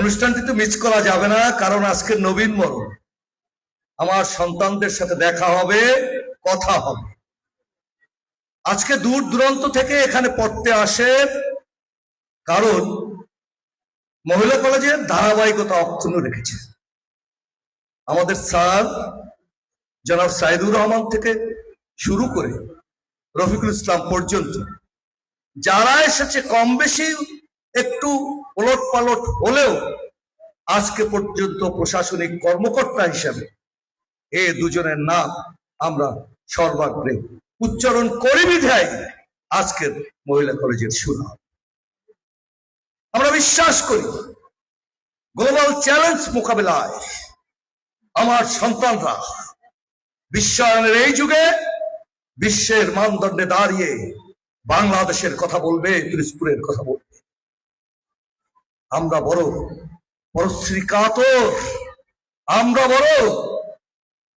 অনুষ্ঠানটি তো মিস করা যাবে না, কারণ আজকে নবীন মরণ। আমার সন্তানদের সাথে দেখা হবে, কথা হবে। আজকে দূর দূরান্ত থেকে এখানে পড়তে আসে, কারণ মহিলা কলেজের ধারাবাহিকতা অক্ষুণ্ণ রেখেছে। আমাদের স্যার, জনাব সাইদুর রহমান থেকে শুরু করে রফিকুল ইসলাম পর্যন্ত, যারা এসেছে কম বেশি একটু ওলট পালট হলেও আজকে পর্যন্ত প্রশাসনিক কর্মকর্তা হিসাবে এ দুজনের নাম আমরা সর্বাগ্রে উচ্চারণ করে বিধায় আজকের মহিলা কলেজের সুনাম। আমরা বিশ্বাস করি গ্লোবাল চ্যালেঞ্জ মোকাবেলায় আমার সন্তানরা বিশ্বায়নের এই যুগে বিশ্বের মানদণ্ডে দাঁড়িয়ে বাংলাদেশের কথা বলবে পিরোজপুরের কথা বলবে। আমরা বড়। পরশ্রী কাতর আমরা বড়।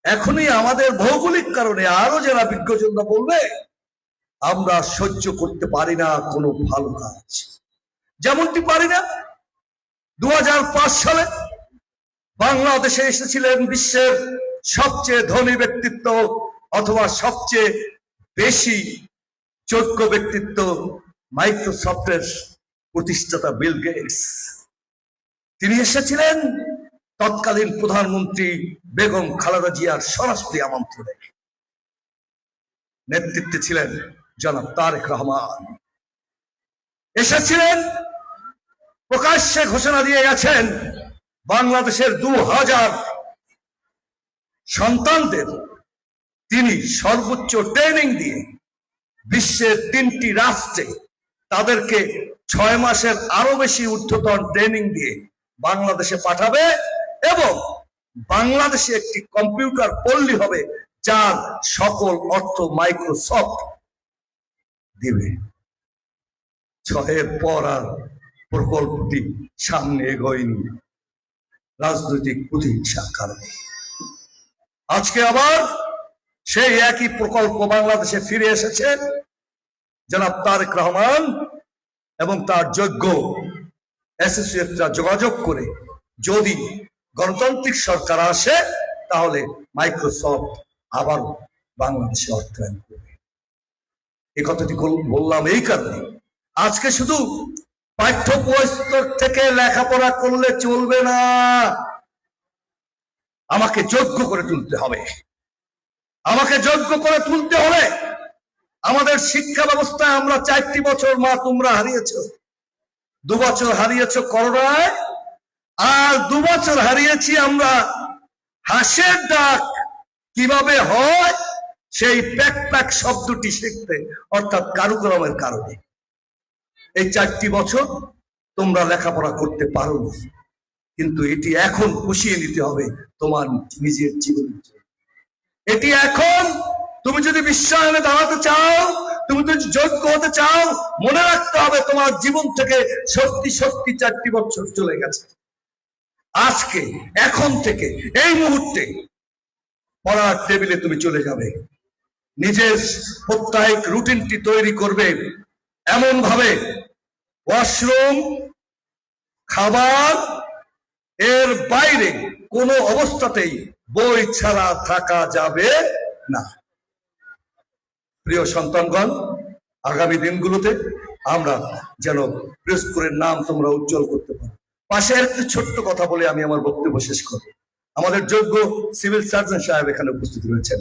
এখনই আমাদের ভৌগোলিক কারণে আরও যারা বিজ্ঞজনরা বলবে, আমরা সহ্য করতে পারি না কোনো ভালো কাজ। যেমনটি পারি না দু হাজার পাঁচ সালে বাংলাদেশে এসেছিলেন বিশ্বের সবচেয়ে ধনী ব্যক্তিত্ব অথবা সবচেয়ে বেশি যোগ্য ব্যক্তিত্ব মাইক্রোসফটের প্রতিষ্ঠাতা বিল গেটস তিনি এসেছিলেন তৎকালীন প্রধানমন্ত্রী বেগম খালেদা জিয়ার সরাসরি আমন্ত্রণে। নেতৃত্বে ছিলেন জনাব তারেক রহমান। এসেছিলেন, প্রকাশ্যে ঘোষণা দিয়ে গেছেন বাংলাদেশের দু হাজার সন্তানদের। তিনি সর্বোচ্চ ট্রেনিং দিয়ে বিশ্বের তিনটি রাষ্ট্রে তাদেরকে ছয় মাসের আরও বেশি ঊর্ধ্বতন ট্রেনিং দিয়ে বাংলাদেশে পাঠাবে এবং বাংলাদেশে একটি কম্পিউটার পল্লী হবে যার সকল অর্থ মাইক্রোসফট দিবে। ছয়ের পর আর প্রকল্পটি সামনে এগোয়নি। রাজনৈতিক প্রতিহিংসার কারণে। আজকে আবার সেই একই প্রকল্প বাংলাদেশে ফিরে এসেছে। জনাব তারেক রহমান এবং তার যোগ্য অ্যাসোসিয়েটরা যোগাযোগ করে যদি গণতান্ত্রিক সরকার আসে, তাহলে মাইক্রোসফট আবার বাংলাদেশে অর্থায়ন করবে। এই কথাটি বললাম এই কারণে। আজকে শুধু পাঠ্য পুস্তক থেকে লেখাপড়া করলে চলবে না। আমাকে যোগ্য করে তুলতে হবে। আমাকে যোগ্য করে তুলতে হবে আমাদের শিক্ষা ব্যবস্থায় আমরা চারটি বছর মা তোমরা হারিয়েছ। দু বছর হারিয়েছ করোনায়, আর দু বছর হারিয়েছি আমরা হাসের ডাক। কীভাবে হয়? সেই প্যাক প্যাক শব্দটি শিখতে, অর্থাৎ কারুকরমের কারণে। এই চারটি বছর তোমরা লেখাপড়া করতে পারো কিন্তু এটি এখন পুষিয়ে নিতে হবে তোমার নিজের জীবনের জন্য। এটি এখন তুমি যদি বিশ্বায়নে দাঁড়াতে চাও, তুমি যদি যোগ্য হতে চাও, মনে রাখতে হবে তোমার জীবন থেকে সত্যি সত্যি চারটি বছর চলে গেছে। আজকে, এখন থেকে, এই মুহূর্তে পড়ার টেবিলে তুমি চলে যাবে। নিজের প্রত্যাহিক রুটিনটি তৈরি করবে এমন ভাবে ওয়াশরুম, খাবার, এর বাইরে কোনো অবস্থাতেই বই ছাড়া থাকা যাবে না। প্রিয় সন্তানগণ, আগামী দিনগুলোতে আমরা যেন পিরোজপুরের নাম তোমরা উজ্জ্বল করতে পারো। পাশে একটি ছোট্ট কথা বলে আমি আমার বক্তব্য শেষ করব। আমাদের যোগ্য সিভিল সার্জন সাহেব এখানে উপস্থিত রয়েছেন।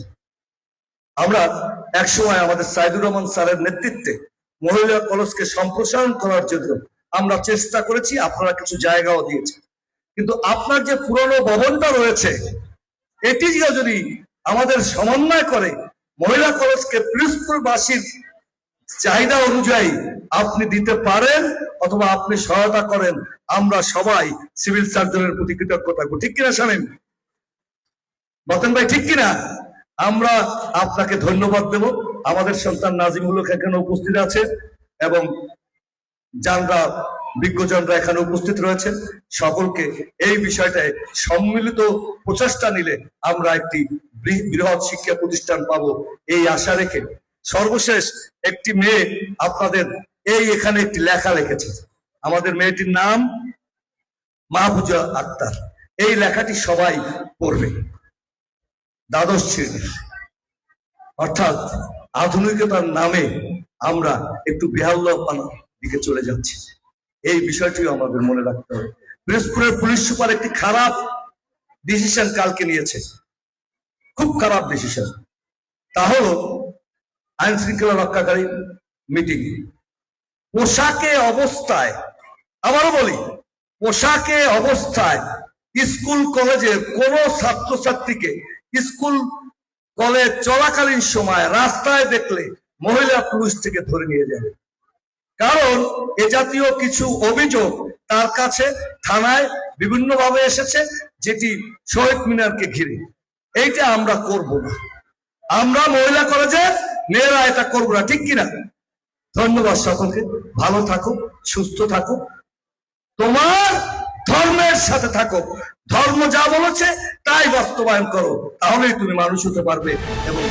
আমরা একসময় আমাদের সাইদুর রহমান স্যারের নেতৃত্বে মহিলা কলেজকে সম্প্রসারণ করার জন্য আমরা চেষ্টা করেছি, আপনারা কিছু জায়গাও দিয়েছেন। কিন্তু আপনার যে পুরনো ভবনটা রয়েছে, এটি যদি আমাদের সমন্বয় করে মহিলা কলেজকে পিরোজপুরবাসীর চাহিদা অনুযায়ী আপনি দিতে পারেন অথবা আপনি সহায়তা করেন, আমরা সবাই সিভিল সার্জনের প্রতি কৃতজ্ঞ থাকব। ঠিক কিনা শামীম? বতেন ভাই, ঠিক কিনা? আমরা আপনাকে ধন্যবাদ দেব। আমাদের সন্তান নাজিমুল এখানে উপস্থিত আছে এবং যানরা বিজ্ঞজনরা এখানে উপস্থিত রয়েছেন। সকলকে এই বিষয়টায় সম্মিলিত প্রচেষ্টা নিলে আমরা একটি বৃহৎ শিক্ষা প্রতিষ্ঠান পাবো এই আশা রেখে। সর্বশেষ একটি মেয়ে আপনাদের এই এখানে একটি লেখা লিখেছে। আমাদের মেয়েটির নাম মাহফুজা আক্তার। এই লেখাটি সবাই পড়বে। দ্বাদশ শ্রেণি অর্থাৎ আধুনিকতার নামে আমরা একটু বেহাল্লাপানার দিকে চলে যাচ্ছি। এই বিষয়টিও আমাদের মনে রাখতে হবে। পিরোজপুরের পুলিশ সুপার একটি খারাপ ডিসিশন কালকে নিয়েছে। খুব খারাপ ডিসিশন তা হলো আইন শৃঙ্খলা রক্ষাকারী মিটিং পোশাকে অবস্থায়, আবারও বলি, পোশাকে অবস্থায় স্কুল, কলেজে কোন ছাত্রছাত্রীকে স্কুল, কলেজ চলাকালীন সময় রাস্তায় দেখলে মহিলা পুরুষ থেকে ধরে নিয়ে যাবে। কারণ এ জাতীয় কিছু অভিযোগ তার কাছে থানায় বিভিন্নভাবে এসেছে, যেটি শহীদ মিনারকে ঘিরে। এইটা আমরা করব না। আমরা মহিলা কলেজে মেয়েরা এটা করব না, ঠিক কিনা? ধন্যবাদ সকলকে। ভালো থাকো সুস্থ থাকো তোমার ধর্মের সাথে থাকো। ধর্ম যা বলেছে তাই বাস্তবায়ন করো। তাহলেই তুমি মানুষ হতে পারবে এবং